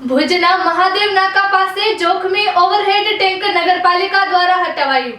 ભુજના મહાદેવ નાકા પાસે જોખમી ઓવરહેડ ટેન્ક નગરપાલિકા દ્વારા હટાવાયું.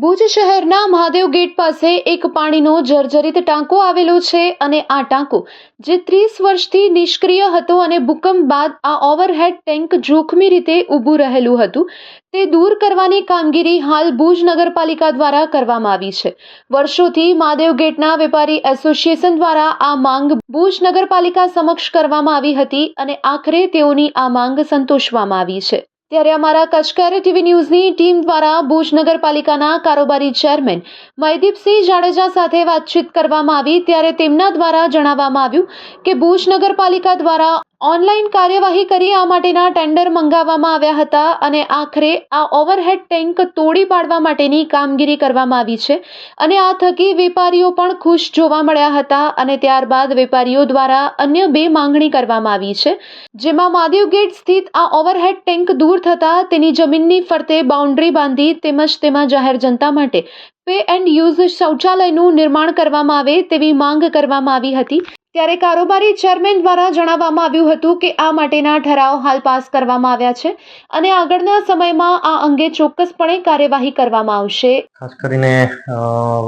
ભુજ શહેરના મહાદેવ ગેટ પાસે એક પાણીનો જર્જરિત ટાંકો આવેલો છે અને આ ટાંકો જે ત્રીસ વર્ષથી નિષ્ક્રિય હતો અને ભૂકંપ બાદ આ ઓવરહેડ ટેન્ક જોખમી રીતે ઊભું રહેલું હતું, તે દૂર કરવાની કામગીરી હાલ ભુજ નગરપાલિકા દ્વારા કરવામાં આવી છે. વર્ષોથી મહાદેવ ગેટના વેપારી એસોસિએશન દ્વારા આ માંગ ભુજ નગરપાલિકા સમક્ષ કરવામાં આવી હતી અને આખરે તેઓની આ માંગ સંતોષવામાં આવી છે. ત્યારે અમારા કચકેર ટીવી ન્યૂઝની ટીમ દ્વારા ભુજ નગરપાલિકાના કારોબારી ચેરમેન મયદીપસિંહ જાડેજા સાથે વાતચીત કરવામાં આવી. ત્યારે તેમના દ્વારા જણાવવામાં આવ્યું કે ભુજ નગરપાલિકા દ્વારા ઓનલાઈન કાર્યવાહી કરી આ માટેના ટેન્ડર મંગાવવામાં આવ્યા હતા અને આખરે આ ઓવરહેડ ટેન્ક તોડી પાડવા માટેની કામગીરી કરવામાં આવી છે અને આ થકી વેપારીઓ પણ ખુશ જોવા મળ્યા હતા અને ત્યારબાદ વેપારીઓ દ્વારા અન્ય બે માંગણી કરવામાં આવી છે. જેમાં માદેવ ગેટ સ્થિત આ ઓવરહેડ ટેન્ક દૂર થતાં તેની જમીનની ફરતે બાઉન્ડ્રી બાંધી તેમજ તેમાં જાહેર જનતા માટે પે એન્ડ યુઝ શૌચાલયનું નિર્માણ કરવામાં આવે તેવી માંગ કરવામાં આવી હતી. ત્યારે કારોબારી ચેરમેન દ્વારા જણાવવામાં આવ્યું હતું કે આ માટેના ઠરાવ હાલ પાસ કરવામાં આવ્યા છે અને આગળના સમયમાં આ અંગે ચોક્કસપણે કાર્યવાહી કરવામાં આવશે. ખાસ કરીને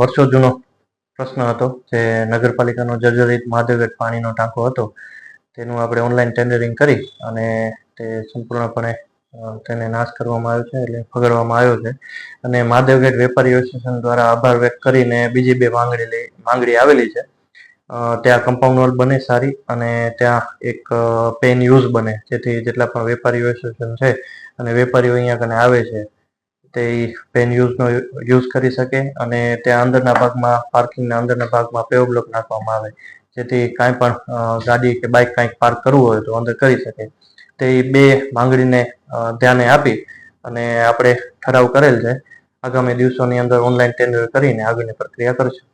વર્ષો જૂનો પ્રશ્ન હતો જે નગરપાલિકાનો જર્જરિત મહાદેવગઢ પાણીનો ટાંકો હતો. તેનું આપણે ઓનલાઈન ટેન્ડરિંગ કરી અને તે સંપૂર્ણપણે તેને નાશ કરવામાં આવ્યો છે એટલે ફગાડવામાં આવ્યો છે. અને મહાદેવગઢ વેપારી એસોસિએશન દ્વારા આભાર વ્યક્ત કરીને બીજી બે માંગણી માંગણી આવેલી છે. ત્યાં કમ્પાઉન્ડ વોલ બને સારી અને ત્યાં એક પેન યુઝ બને. જેથી જેટલા પણ વેપારીઓ એસોસિએશન છે અને વેપારીઓ અહીંયા કને આવે છે, તે પેન યુઝનો યુઝ કરી શકે અને ત્યાં અંદરના ભાગમાં પાર્કિંગના અંદરના ભાગમાં પેવ બ્લોક નાખવામાં આવે. જેથી કાંઈ પણ ગાડી કે બાઇક કાંઈક પાર્ક કરવું હોય તો અંદર કરી શકે. તે બે માંગણીને ધ્યાને આપી અને આપણે ઠરાવ કરેલ છે. આગામી દિવસોની અંદર ઓનલાઈન ટેન્ડર કરીને આગળની પ્રક્રિયા કરશું.